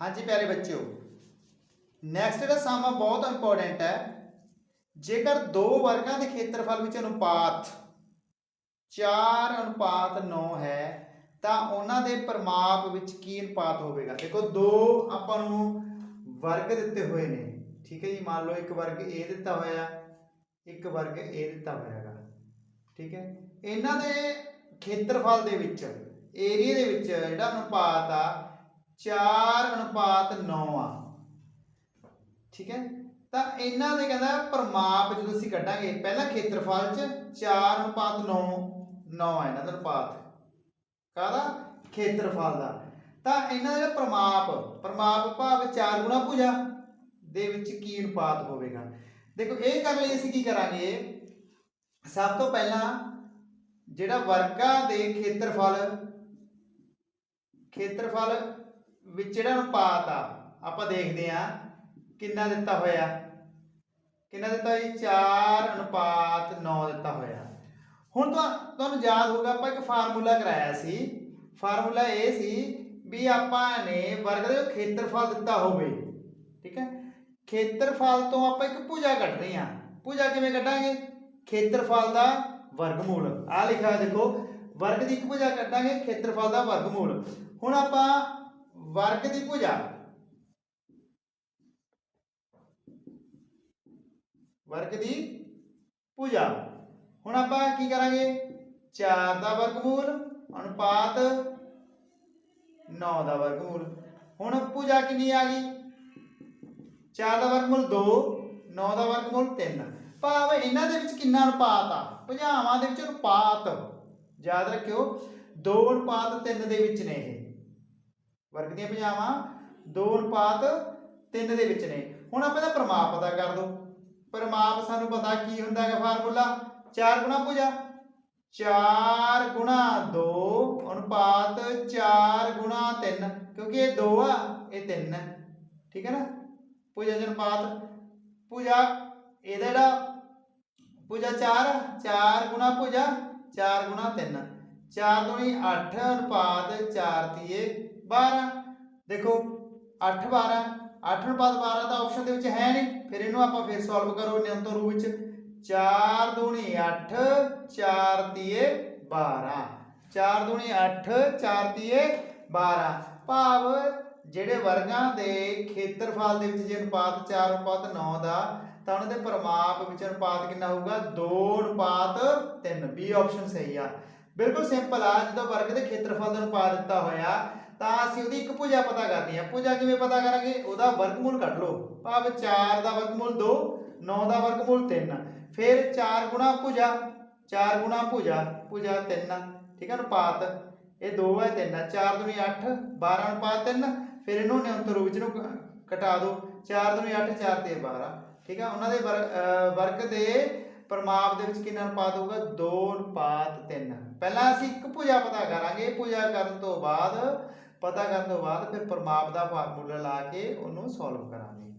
ਹਾਂਜੀ ਪਿਆਰੇ ਬੱਚਿਓ ਨੈਕਸਟ ਜਿਹੜਾ ਸਮ ਆ ਬਹੁਤ ਇੰਪੋਰਟੈਂਟ ਹੈ। ਜੇਕਰ ਦੋ ਵਰਗਾਂ ਦੇ ਖੇਤਰਫਲ ਵਿੱਚ ਅਨੁਪਾਤ 4 ਅਨੁਪਾਤ 9 ਹੈ, ਤਾਂ ਉਹਨਾਂ ਦੇ ਪਰਿਮਾਪ ਵਿੱਚ ਕੀ ਅਨੁਪਾਤ ਹੋਵੇਗਾ? ਦੇਖੋ, ਦੋ ਆਪਾਂ ਨੂੰ ਵਰਗ ਦਿੱਤੇ ਹੋਏ ਨੇ। ਠੀਕ ਹੈ ਜੀ, ਮੰਨ ਲਓ ਇੱਕ ਵਰਗ A ਦਿੱਤਾ ਹੋਇਆ, ਇੱਕ ਵਰਗ A ਦਿੱਤਾ ਹੋਇਆ ਹੈਗਾ। ਠੀਕ ਹੈ, ਇਹਨਾਂ ਦੇ ਖੇਤਰਫਲ ਦੇ ਵਿੱਚ ਏਰੀਆ ਦੇ ਵਿੱਚ ਜਿਹੜਾ ਅਨੁਪਾਤ ਆ 4 ਅਨੁਪਾਤ 9 ਆ। ਠੀਕ ਹੈ? ਤਾਂ ਇਹਨਾਂ ਦੇ ਕਹਿੰਦਾ ਪਰਿਮਾਪ ਜਦੋਂ ਅਸੀਂ ਕੱਢਾਂਗੇ, ਪਹਿਲਾਂ ਖੇਤਰਫਲ ਚ 4 ਅਨੁਪਾਤ 9 9 ਆ ਇਹਨਾਂ ਦਾ ਅਨੁਪਾਤ। ਕਾਹਦਾ? ਖੇਤਰਫਲ ਦਾ। ਤਾਂ ਇਹਨਾਂ ਦਾ ਜਿਹੜਾ ਪਰਿਮਾਪ ਪਰਿਮਾਪ ਭਾਵ 4 ਗੁਣਾ ਭੁਜਾ, ਦੇ ਵਿੱਚ ਕੀ ਅਨੁਪਾਤ ਹੋਵੇਗਾ? ਦੇਖੋ, ਇਹ ਕਰਨ ਲਈ ਅਸੀਂ ਕੀ ਕਰਾਂਗੇ? ਸਭ ਤੋਂ ਪਹਿਲਾਂ ਜਿਹੜਾ ਵਰਗਾ ਦੇ ਖੇਤਰਫਲ ਖੇਤਰਫਲ ਵਿੱਚ ਜਿਹੜਾ ਅਨੁਪਾਤ ਆ, ਆਪਾਂ ਦੇਖਦੇ ਆ ਕਿੰਨਾ ਦਿੱਤਾ ਹੋਇਆ। ਕਿੰਨਾ ਦਿੱਤਾ ਹੋਇਆ 4 ਅਨੁਪਾਤ 9 ਦਿੱਤਾ ਹੋਇਆ। ਹੁਣ ਤੁਹਾਨੂੰ ਯਾਦ ਹੋਊਗਾ, ਆਪਾਂ ਇੱਕ ਫਾਰਮੂਲਾ ਕਰਾਇਆ ਸੀ। ਫਾਰਮੂਲਾ ਇਹ ਸੀ ਵੀ ਆਪਾਂ ਨੇ ਵਰਗ ਦੇ ਖੇਤਰਫਲ ਦਿੱਤਾ ਹੋਵੇ। ਠੀਕ ਹੈ? ਖੇਤਰਫਲ ਤੋਂ ਆਪਾਂ ਇੱਕ ਭੁਜਾ ਕੱਢਣੀ ਆ। ਭੁਜਾ ਕਿਵੇਂ ਕੱਢਾਂਗੇ? ਖੇਤਰਫਲ ਦਾ ਵਰਗਮੂਲ। ਆ ਲਿਖਿਆ ਦੇਖੋ, ਵਰਗ ਦੀ ਇੱਕ ਭੁਜਾ ਕੱਢਾਂਗੇ, ਖੇਤਰਫਲ ਦਾ ਵਰਗਮੂਲ। ਹੁਣ ਆਪਾਂ ਵਰਗ ਦੀ ਭੁਜਾ। ਵਰਗ ਦੀ ਭੁਜਾ। ਹੁਣ ਆਪਾਂ ਕੀ ਕਰਾਂਗੇ? 4 ਦਾ ਵਰਗਮੂਲ, ਅਨੁਪਾਤ 9 ਦਾ ਵਰਗਮੂਲ। ਹੁਣ ਭੁਜਾ ਕਿੰਨੀ ਆ ਗਈ? 4 ਦਾ ਵਰਗਮੂਲ 2 9 ਦਾ ਵਰਗਮੂਲ 3 ਭਾਵ ਇਹਨਾਂ ਦੇ ਵਿੱਚ ਕਿੰਨਾ ਅਨੁਪਾਤ ਆ, ਭੁਜਾਵਾਂ ਦੇ ਵਿੱਚ ਅਨੁਪਾਤ। ਯਾਦ ਰੱਖਿਓ 2 ਅਨੁਪਾਤ 3 ਦੇ ਵਿੱਚ ਨੇ ਇਹ। ਵਰਗ ਦੀਆਂ ਭੁਜਾਵਾਂ 2 ਅਨੁਪਾਤ 3 ਦੇ ਵਿੱਚ ਨੇ। ਹੁਣ ਆਪਾਂ ਇਹਦਾ ਪ੍ਰਮਾਪ ਪਤਾ ਕਰ ਦੋ। ਪ੍ਰਮਾਪ ਸਾਨੂੰ ਪਤਾ ਕੀ ਹੁੰਦਾ ਹੈ ਫਾਰਮੂਲਾ? 4 ਗੁਣਾ ਭੁਜਾ 4 ਗੁਣਾ 2 ਅਨੁਪਾਤ 4 ਗੁਣਾ 3 ਕਿਉਂਕਿ ਇਹ 2 ਆ, ਇਹ 3 ਹੈ ਠੀਕ ਹੈ ਨਾ? ਭੁਜਾ ਅਨੁਪਾਤ। ਭੁਜਾ ਇਹਦਾ ਜਿਹੜਾ ਭੁਜਾ 4 4 ਗੁਣਾ ਭੁਜਾ 4 ਗੁਣਾ 3 4 ਦੁਣੀ 8 ਅਨੁਪਾਤ 4 ਤੀਏ 12 ਦੇਖੋ 8 12 8 ਅਨੁਪਾਤ 12 ਤਾਂ ਆਪਸ਼ਨ ਦੇ ਵਿੱਚ ਹੈ ਨਹੀਂ। ਫਿਰ ਇਹਨੂੰ ਆਪਾਂ ਫਿਰ ਸੋਲਵ ਕਰੋ ਨਿਯੰਤਰ ਰੂਪ ਵਿੱਚ। 4 ਦੂਣੀ 8 4 ਤੀਏ 12 4 ਦੂਣੀ 8 4 ਤੀਏ 12 ਭਾਵ ਜਿਹੜੇ ਵਰਗਾਂ ਦੇ ਖੇਤਰਫਲ ਦੇ ਵਿੱਚ ਜੇ ਅਨੁਪਾਤ 4 ਅਨੁਪਾਤ 9 ਦਾ, ਤਾਂ ਉਹਨਾਂ ਦੇ ਪਰਿਮਾਪ ਵਿੱਚ ਅਨੁਪਾਤ ਕਿੰਨਾ ਹੋਊਗਾ? 2 ਅਨੁਪਾਤ 3 ਬੀ ਆਪਸ਼ਨ ਸਹੀ ਆ। ਬਿਲਕੁਲ ਸਿੰਪਲ ਆ, ਜਦੋਂ ਵਰਗ ਦੇ ਖੇਤਰਫਲ ਦਾ ਅਨੁਪਾਤ ਦਿੱਤਾ ਹੋਇਆ, ਤਾਂ ਅਸੀਂ ਉਹਦੀ ਇੱਕ ਭੁਜਾ ਪਤਾ ਕਰਨੀ ਆ। ਭੁਜਾ ਕਿਵੇਂ ਪਤਾ ਕਰਾਂਗੇ? ਉਹਦਾ ਵਰਗਮੂਲ ਕੱਢ ਲਓ। ਭਾਵ 4 ਦਾ ਵਰਗਮੂਲ 2 9 ਦਾ ਵਰਗਮੂਲ 3 ਫਿਰ 4 ਗੁਣਾ ਭੁਜਾ 4 ਗੁਣਾ ਭੁਜਾ ਭੁਜਾ 3 ਠੀਕ ਹੈ ਅਨੁਪਾਤ। ਇਹ 2 ਹੈ 3 ਹੈ 4 ਦੁਨੀ 8 12 ਅਨੁਪਾਤ 3 ਫਿਰ ਇਹਨੂੰ ਨਿਯੰਤਰ ਰੂਪ ਵਿੱਚ ਘਟਾ ਦਿਓ 4 ਦੁਨੀ 8 4 ਤੇ 12 ਠੀਕ ਹੈ ਉਹਨਾਂ ਦੇ ਵਰਗ ਦੇ ਪਰਿਮਾਪ ਦੇ ਵਿੱਚ ਕਿੰਨਾ ਅਨੁਪਾਤ ਹੋਊਗਾ? 2 ਅਨੁਪਾਤ 3 ਪਹਿਲਾਂ ਅਸੀਂ ਇੱਕ ਭੁਜਾ ਪਤਾ ਕਰਾਂਗੇ। ਭੁਜਾ ਕਰਨ ਤੋਂ ਬਾਅਦ, ਪਤਾ ਕਰਨ ਤੋਂ ਬਾਅਦ ਫਿਰ ਪਰਿਮਾਪ ਦਾ ਫਾਰਮੂਲਾ ਲਾ ਕੇ ਉਹਨੂੰ ਸੋਲਵ ਕਰਾਂਗੇ।